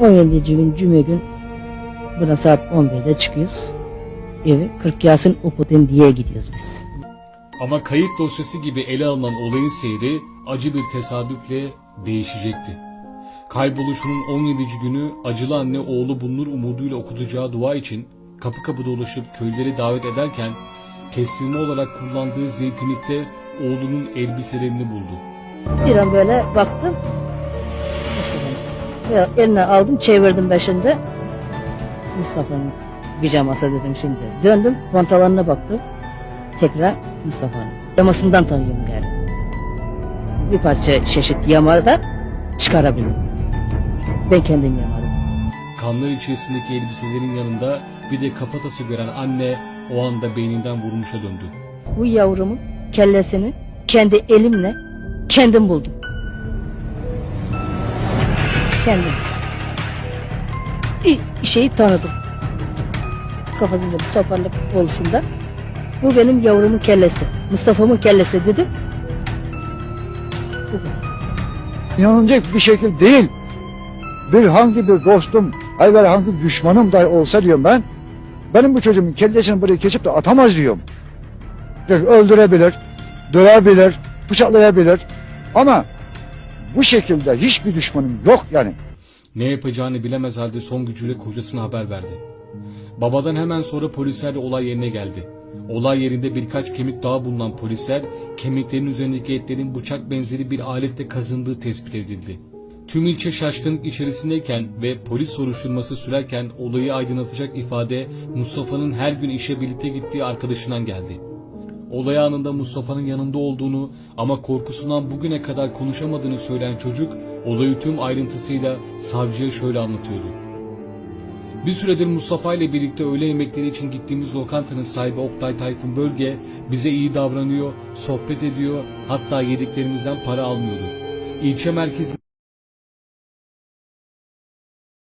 17. gün cuma gün buna saat 11'de çıkıyoruz. Evi 40 Yasin okudun diye gidiyoruz biz. Ama kayıp dosyası gibi ele alınan olayın seyri acı bir tesadüfle değişecekti. Kayboluşunun 17. günü acılı anne oğlu bulunur umuduyla okutacağı dua için kapı kapı dolaşıp köyleri davet ederken kestirme olarak kullandığı zeytinlikte oğlunun elbiselerini buldu. Bir an böyle baktım. Eline aldım çevirdim başında. Mustafa'nın pijaması dedim şimdi. Döndüm pantolonuna baktım. Tekrar Mustafa'nın. Pijamasından tanıyorum galiba. Bir parça çeşit yamarı da çıkarabildim. Ben kendim yamadım. Kanlar içerisindeki elbiselerin yanında bir de kafatası gören anne o anda beyninden vurmuşa döndü. Bu yavrumun kellesini kendi elimle kendim buldum. Kendim. Bir şeyi tanıdım. Kafasında bir toparlık oluşunda. Bu benim yavrumun kellesi. Mustafa'mın kellesi dedim. İnanılacak bir şekil değil. Bir hangi bir dostum, hayır hangi düşmanım dahi olsa diyorum ben, benim bu çocuğumun kellesini buraya geçip de atamaz diyorum. Öldürebilir, dövebilir, bıçaklayabilir ama bu şekilde hiçbir düşmanım yok yani. Ne yapacağını bilemez halde son gücüyle kocasına haber verdi. Babadan hemen sonra polisler de olay yerine geldi. Olay yerinde birkaç kemik daha bulunan polisler kemiklerin üzerindeki etlerin bıçak benzeri bir aletle kazındığı tespit edildi. Tüm ilçe şaşkınlık içerisindeyken ve polis soruşturması sürerken olayı aydınlatacak ifade Mustafa'nın her gün işe birlikte gittiği arkadaşından geldi. Olay anında Mustafa'nın yanında olduğunu ama korkusundan bugüne kadar konuşamadığını söyleyen çocuk olayı tüm ayrıntısıyla savcıya şöyle anlatıyordu. Bir süredir Mustafa ile birlikte öğle yemekleri için gittiğimiz lokantanın sahibi Oktay Tayfun Bölge bize iyi davranıyor, sohbet ediyor, hatta yediklerimizden para almıyordu. İlçe merkezinde